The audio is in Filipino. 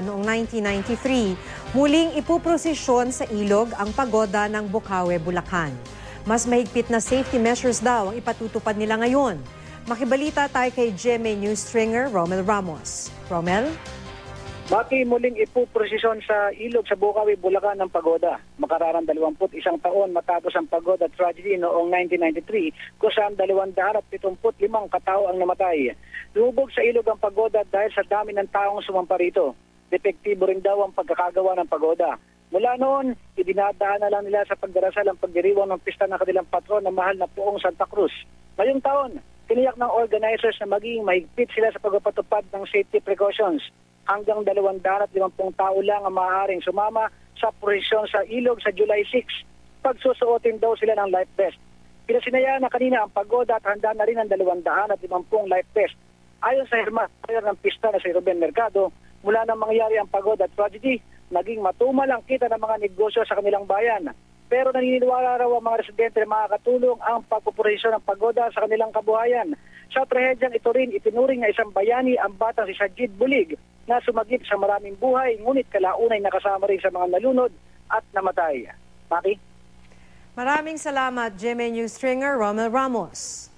Noong 1993, muling ipuprosesyon sa ilog ang pagoda ng Bukawe, Bulacan. Mas mahigpit na safety measures daw ang ipatutupad nila ngayon. Makibalita tayo kay GMA News Stringer Romel Ramos. Romel? Mati muling ipuprosesyon sa ilog sa Bukawi, Bulacan ng pagoda. Makararang 21 taon matapos ang pagoda tragedy noong 1993 kung saan 275 katao ang namatay. Lubog sa ilog ang pagoda dahil sa dami ng taong sumampa rito. Depektibo rin daw ang pagkakagawa ng pagoda. Mula noon, idinadaan na lang nila sa pagdarasal ang pagdiriwang ng pista ng kanilang patron na mahal na poong Santa Cruz. Ngayong taon, tiniyak ng organizers na maging mahigpit sila sa pagpapatupad ng safety precautions. Hanggang 250 tao lang ang maaaring sumama sa prosesyon sa ilog sa July 6. Pagsusuotin daw sila ng life vest. Pinasinayaan na kanina ang pagoda at handa na rin ang 250 life vest. Ayon sa hermaster ng pista na si Ruben Mercado, mula nang mangyari ang pagoda tragedy, naging matumal ang kita ng mga negosyo sa kanilang bayan. Pero naniniwala raw ang mga residente na makakatulong ang pagpupurisyon ng pagoda sa kanilang kabuhayan. Sa trahedyang ito rin, itinuring na isang bayani ang batang si Sajid Bulig na sumagip sa maraming buhay, ngunit kalaunay nakasama rin sa mga nalunod at namatay. Maki? Maraming salamat, GMA News Stringer Romel Ramos.